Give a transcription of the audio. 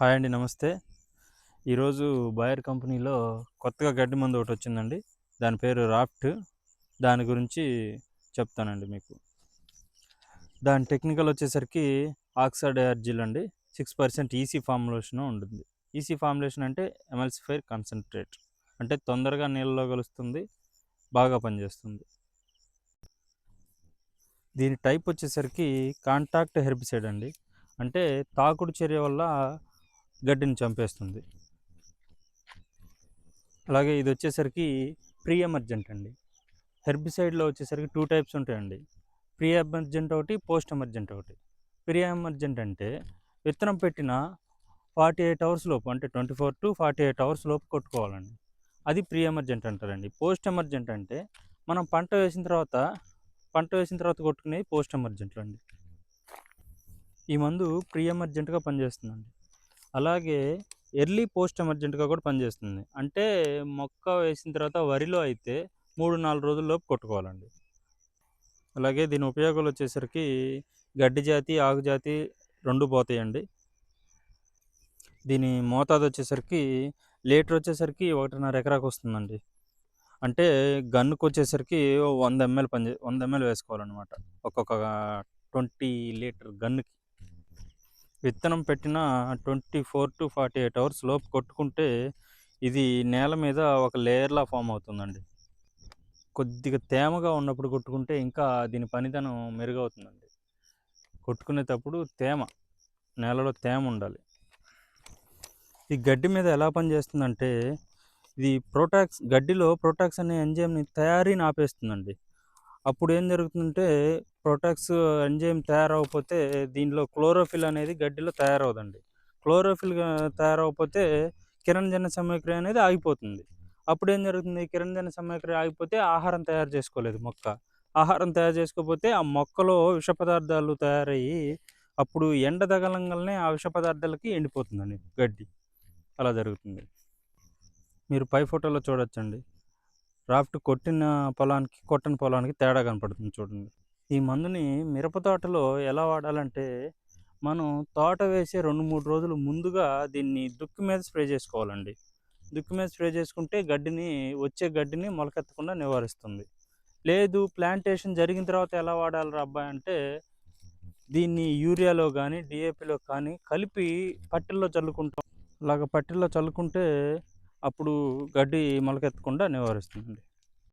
Hi అండి నమస్తే. ఈరోజు బయర్ కంపెనీలో కొత్తగా గడ్డి మందు ఒకటి వచ్చిందండి. దాని పేరు రాఫ్ట్. దాని గురించి చెప్తానండి మీకు. దాని టెక్నికల్ వచ్చేసరికి ఆక్సైడ్ ఎర్జిల్ అండి. సిక్స్ పర్సెంట్ ఈసీ ఫార్ములేషన్ ఉంటుంది. ఈసీ ఫార్ములేషన్ అంటే ఎమల్సిఫైర్ కాన్సన్ట్రేట్. అంటే తొందరగా నీళ్ళలో కలుస్తుంది బాగా పనిచేస్తుంది. దీని టైప్ వచ్చేసరికి కాంటాక్ట్ హెర్బిసైడ్ అండి. అంటే తాకుడు చర్య వల్ల గడ్డిని చంపేస్తుంది. అలాగే ఇది వచ్చేసరికి ప్రీ ఎమర్జెంట్ అండి. హెర్బిసైడ్లో వచ్చేసరికి టూ టైప్స్ ఉంటాయండి. ప్రీ ఎమర్జెంట్ ఒకటి పోస్ట్ ఎమర్జెంట్ ఒకటి. ప్రీ ఎమర్జెంట్ అంటే విత్తనం పెట్టిన ఫార్టీ ఎయిట్ అవర్స్ లోపు అంటే twenty four to forty eight hours లోపు కొట్టుకోవాలండి. అది ప్రీ ఎమర్జెంట్ అంటారండి. పోస్ట్ ఎమర్జెంట్ అంటే మనం పంట వేసిన తర్వాత పంట వేసిన తర్వాత కొట్టుకునేది పోస్ట్ ఎమర్జెంట్లు అండి. ఈ మందు ప్రీ ఎమర్జెంట్గా పనిచేస్తుందండి. అలాగే ఎర్లీ పోస్ట్ ఎమర్జెంట్గా కూడా పనిచేస్తుంది అంటే మొక్క వేసిన తర్వాత వరిలో అయితే మూడు నాలుగు రోజుల్లోపు కొట్టుకోవాలండి. అలాగే దీని ఉపయోగాలు వచ్చేసరికి గడ్డి జాతి ఆకు జాతి రెండు పోతాయండి. దీని మోతాదు వచ్చేసరికి లీటర్ వచ్చేసరికి ఒకటిన్నర ఎకరాకు వస్తుందండి. అంటే గన్నుకు వచ్చేసరికి వంద ఎంఎల్ పని వంద ఎంఎల్ వేసుకోవాలన్నమాట. ఒక్కొక్క ట్వంటీ లీటర్ గన్నుకి. విత్తనం పెట్టిన twenty four to forty eight hours లోపు కొట్టుకుంటే ఇది నేల మీద ఒక లేయర్లా ఫామ్ అవుతుందండి. కొద్దిగా తేమగా ఉన్నప్పుడు కొట్టుకుంటే ఇంకా దీని పనితనం మెరుగవుతుందండి. కొట్టుకునేటప్పుడు తేమ నేలలో తేమ ఉండాలి. ఈ గడ్డి మీద ఎలా పనిచేస్తుందంటే ఇది ప్రోటాక్స్ గడ్డిలో ప్రోటాక్స్ అనే ఎంజైమ్ని తయారీని ఆపేస్తుందండి అప్పుడు ఏం జరుగుతుందంటే ప్రొటాక్స్ ఎంజైమ్ తయారవకపోతే దీనిలో క్లోరోఫిల్ అనేది గడ్డిలో తయారవదండి క్లోరోఫిల్ తయారవకపోతే కిరణజన సమయక్రియ అనేది ఆగిపోతుంది. అప్పుడు ఏం జరుగుతుంది కిరణజన సమయక్రియ ఆగిపోతే ఆహారం తయారు చేసుకోలేదు మొక్క. ఆహారం తయారు చేసుకోకపోతే ఆ మొక్కలో విష పదార్థాలు తయారయ్యి అప్పుడు ఎండ తగలంగానే ఆ విష పదార్థాలకి ఎండిపోతుందండి గడ్డి. అలా జరుగుతుంది. మీరు పై ఫోటోలో చూడొచ్చండి. రాఫ్ట్ కొట్టిన పొలానికి కొట్టని పొలానికి తేడా కనపడుతుంది చూడండి. ఈ మందుని మిరప తోటలో ఎలా వాడాలంటే మనం తోట వేసే రెండు మూడు రోజులు ముందుగా దీన్ని దుక్కి మీద స్ప్రే చేసుకోవాలండి. దుక్కి మీద స్ప్రే చేసుకుంటే గడ్డిని వచ్చే గడ్డిని మొలకెత్తకుండా నివారిస్తుంది. లేదు ప్లాంటేషన్ జరిగిన తర్వాత ఎలా వాడాలి అబ్బాయి అంటే దీన్ని యూరియాలో కానీ డిఏపిలో కానీ కలిపి పట్టెల్లో చల్లుకుంటాం. అలాగ పట్టెల్లో చల్లుకుంటే అప్పుడు గడ్డి మొలకెత్తకుండా నివారిస్తుంది